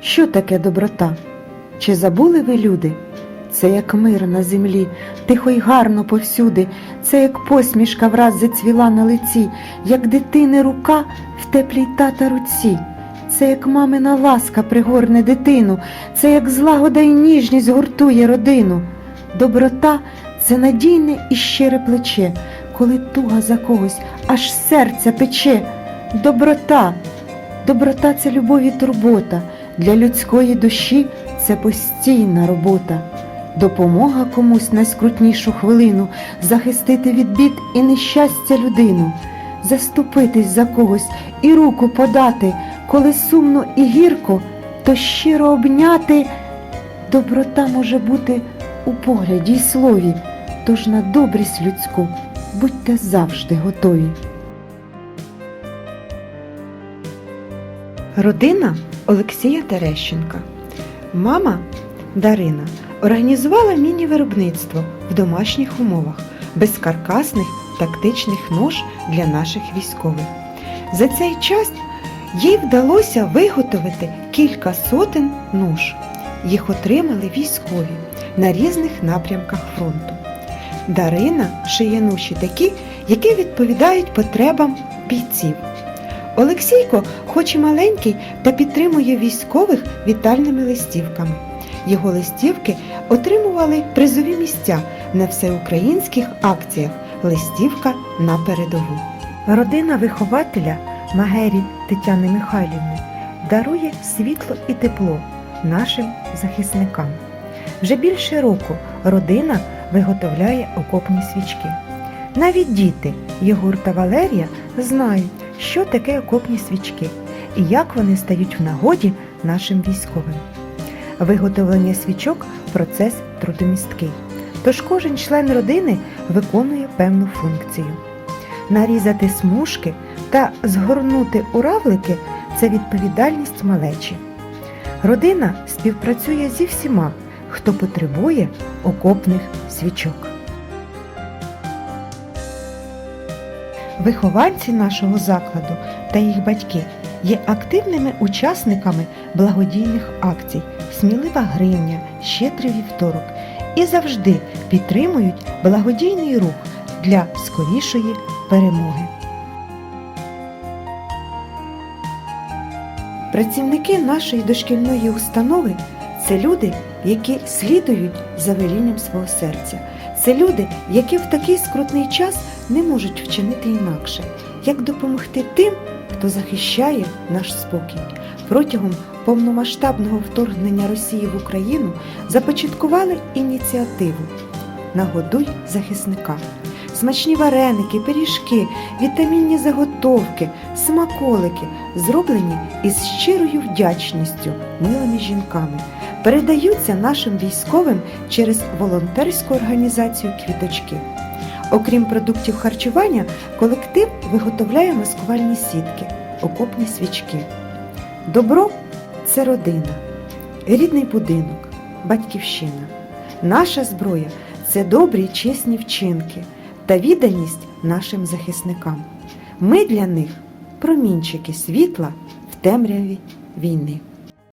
Що таке доброта? Чи забули ви люди? Це як мир на землі, тихо й гарно повсюди, це як посмішка враз зацвіла на лиці, як дитини рука в теплій тата руці, це як мамина ласка пригорне дитину, це як злагода й ніжність гуртує родину. Доброта це надійне і щире плече, коли туга за когось аж серця пече. Доброта, доброта це любов і турбота, для людської душі це постійна робота. Допомога комусь на скрутнішу хвилину, захистити від бід і нещастя людину, заступитись за когось і руку подати, коли сумно і гірко, то щиро обняти. Доброта може бути у погляді й слові, тож на добрість людську будьте завжди готові. Родина Олексія Терещенка. Мама Дарина організувала міні-виробництво в домашніх умовах без каркасних тактичних нож для наших військових. За цей час їй вдалося виготовити кілька сотень нож. Їх отримали військові на різних напрямках фронту. Дарина шиє ноші такі, які відповідають потребам бійців. Олексійко, хоч і маленький, та підтримує військових вітальними листівками. Його листівки отримували призові місця на всеукраїнських акціях Листівка на передову. Родина вихователя Магері Тетяни Михайлівни дарує світло і тепло нашим захисникам. Вже більше року родина виготовляє окопні свічки. Навіть діти Єгор та Валерія знають, що таке окопні свічки і як вони стають в нагоді нашим військовим. Виготовлення свічок процес трудомісткий, тож кожен член родини виконує певну функцію. Нарізати смужки та згорнути у равлики це відповідальність малечі. Родина співпрацює зі всіма, хто потребує окопних свічок. Вихованці нашого закладу та їх батьки є активними учасниками благодійних акцій Смілива гривня, щедрий вівторок і завжди підтримують благодійний рух для скорішої перемоги. Працівники нашої дошкільної установи це люди, які слідують за велінням свого серця. Це люди, які в такий скрутний час не можуть вчинити інакше, як допомогти тим, хто захищає наш спокій. Протягом повномасштабного вторгнення Росії в Україну започаткували ініціативу Нагодуй захисника. Смачні вареники, пиріжки, вітамінні заготовки, смаколики, зроблені із щирою вдячністю милими жінками, передаються нашим військовим через волонтерську організацію Квіточки. Окрім продуктів харчування, колектив виготовляє маскувальні сітки, окопні свічки. Добро це родина, рідний будинок, батьківщина. Наша зброя це добрі чесні вчинки та відданість нашим захисникам. Ми для них промінчики світла в темряві війни.